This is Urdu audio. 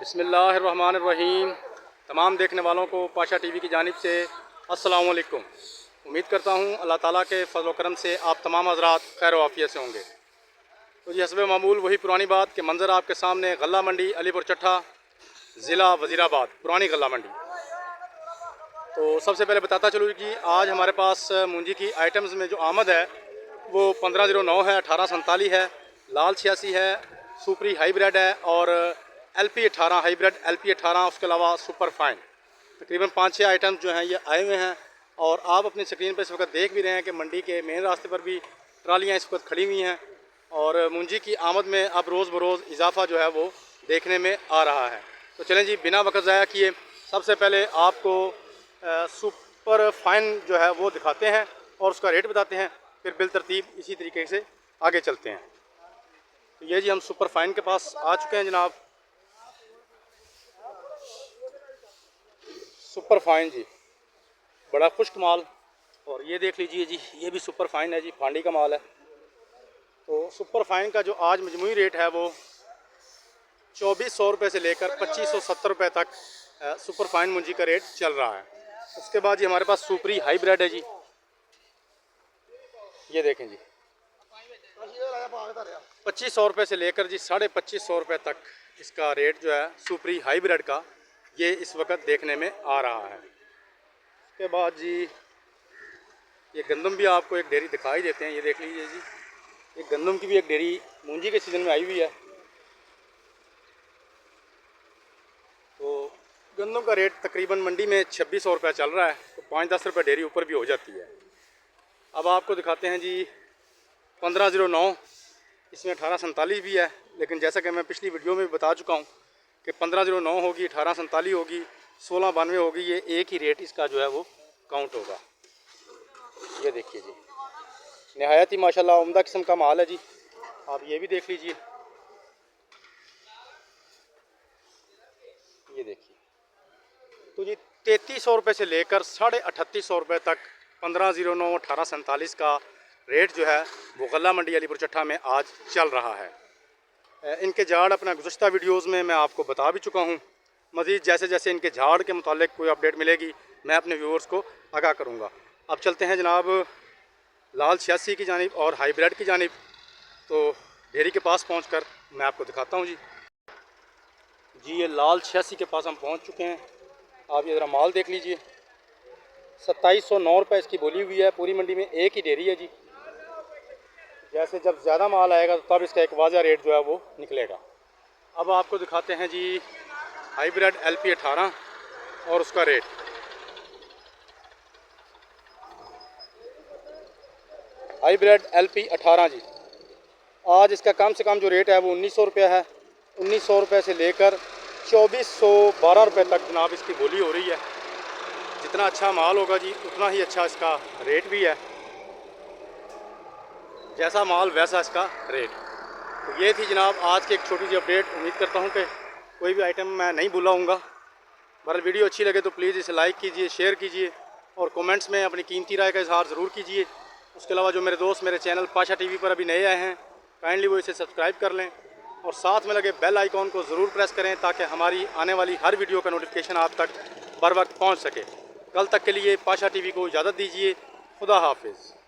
بسم اللہ الرحمن الرحیم۔ تمام دیکھنے والوں کو پاشا ٹی وی کی جانب سے السلام علیکم۔ امید کرتا ہوں اللہ تعالیٰ کے فضل و کرم سے آپ تمام حضرات خیر و عافیت سے ہوں گے۔ تو جی حسب معمول، وہی پرانی بات کہ منظر آپ کے سامنے غلہ منڈی، علی پور چٹھا، ضلع وزیر آباد پرانی غلہ منڈی۔ تو سب سے پہلے بتاتا چلوں کہ آج ہمارے پاس مونجی کی آئٹمز میں جو آمد ہے، وہ پندرہ زیرو نو ہے، اٹھارہ سنتالی ہے، لال چھیاسی ہے سوپری ہائی بریڈ ہے اور ایل پی اٹھارہ ہائیبریڈ ایل پی اٹھارہ، اس کے علاوہ سپر فائن۔ تقریباً پانچ چھ آئٹم جو ہیں، یہ آئے ہوئے ہیں۔ اور آپ اپنی اسکرین پہ اس وقت دیکھ بھی رہے ہیں کہ منڈی کے مین راستے پر بھی ٹرالیاں اس وقت کھڑی ہوئی ہیں۔ اور مونجی کی آمد میں اب روز بروز اضافہ جو ہے وہ دیکھنے میں آ رہا ہے۔ تو چلیں جی بنا وقت ضائع کیے۔ سب سے پہلے آپ کو سپر فائن جو ہے وہ دکھاتے ہیں اور اس کا ریٹ بتاتے ہیں۔ پھر بالترتیب اسی طریقے سے آگے چلتے ہیں۔ تو یہ جی ہم سپر فائن کے پاس آ چکے ہیں جناب۔ سپر فائن جی۔ بڑا خشک مال اور یہ دیکھ لیجیے جی یہ بھی سپر فائن ہے جی پھانڈی کا مال ہے۔ تو سپر فائن کا جو آج مجموعی ریٹ ہے وہ چوبیس سو روپے سے لے کر پچیس سو ستر روپے تک سپر فائن منجی کا ریٹ چل رہا ہے۔ اس کے بعد جی ہمارے پاس سوپری ہائی بریڈ ہے جی۔ یہ دیکھیں جی۔ پچیس سو روپے سے لے کر جی ساڑھے پچیس سو روپے تک اس کا ریٹ جو ہے سوپری ہائی بریڈ کا۔ یہ اس وقت دیکھنے میں آ رہا ہے۔ اس کے بعد جی یہ گندم بھی آپ کو ایک ڈیری دکھائی دیتے ہیں، یہ دیکھ لیجیے جی۔ یہ گندم کی بھی ایک ڈیری مونجی کے سیزن میں آئی ہوئی ہے۔ تو گندم کا ریٹ تقریباً منڈی میں چھبیس سو روپے چل رہا ہے، تو پانچ دس روپے ڈیری اوپر بھی ہو جاتی ہے۔ اب آپ کو دکھاتے ہیں جی پندرہ زیرو نو، اس میں اٹھارہ سنتالیس بھی ہے، لیکن جیسا کہ میں پچھلی ویڈیو میں بھی بتا چکا ہوں کہ پندرہ زیرو نو ہوگی، اٹھارہ سنتالیس ہوگی، سولہ بانوے ہوگی، یہ ایک ہی ریٹ اس کا جو ہے وہ کاؤنٹ ہوگا۔ یہ دیکھیے جی۔ نہایت ہی ماشاء اللہ عمدہ قسم کا مال ہے جی۔ آپ یہ بھی دیکھ لیجیے یہ دیکھیے۔ تو جی تینتیس سو روپے سے لے کر ساڑھے اٹھتیس سو روپے تک پندرہ زیرو نو، اٹھارہ سینتالیس کا ریٹ جو ہے وہ غلہ منڈی علی پور چٹھا میں آج چل رہا ہے۔ ان کے جھاڑ اپنا گزشتہ ویڈیوز میں میں آپ کو بتا بھی چکا ہوں۔ مزید جیسے جیسے ان کے جھاڑ کے متعلق کوئی اپڈیٹ ملے گی، میں اپنے ویورز کو آگاہ کروں گا۔ اب چلتے ہیں جناب لال چھیاسی کی جانب اور ہائی بریڈ کی جانب۔ تو ڈھیری کے پاس پہنچ کر میں آپ کو دکھاتا ہوں جی۔ جی یہ لال چھیاسی کے پاس ہم پہنچ چکے ہیں۔ آپ یہ ذرا مال دیکھ لیجیے۔ ستائیس سو نو روپے اس کی بولی ہوئی ہے، پوری منڈی میں ایک ہی ڈیری ہے جی۔ جیسے جب زیادہ مال آئے گا تب اس کا ایک واضح ریٹ جو ہے وہ نکلے گا۔ اب آپ کو دکھاتے ہیں جی ہائی بریڈ ایل پی اٹھارہ اور اس کا rate. High bread L P اٹھارہ جی۔ آج اس کا کم سے کم جو ریٹ ہے وہ انیس سو روپیہ ہے۔ انیس سو روپے سے لے کر چوبیس سو بارہ روپے تک جناب اس کی بولی ہو رہی ہے۔ جتنا اچھا مال ہوگا جی اتنا ہی اچھا اس کا ریٹ بھی ہے۔ جیسا مال ویسا اس کا ریٹ۔ تو یہ تھی جناب آج کی ایک چھوٹی سی اپڈیٹ۔ امید کرتا ہوں کہ کوئی بھی آئٹم میں نہیں بھولا ہوں گا۔ بہرحال ویڈیو اچھی لگے تو پلیز اسے لائک کیجیے شیئر کیجیے اور کومنٹس میں اپنی قیمتی رائے کا اظہار ضرور کیجیے۔ اس کے علاوہ جو میرے دوست، میرے چینل پاشا ٹی وی پر ابھی نئے آئے ہیں کائنڈلی وہ اسے سبسکرائب کر لیں۔ اور ساتھ میں لگے بیل آئیکن کو ضرور پریس کریں تاکہ ہماری آنے والی ہر ویڈیو کا نوٹیفیکیشن آپ تک بر وقت پہنچ سکے۔ کل تک کے لیے پاشا ٹی وی کو اجازت دیجیے خدا حافظ۔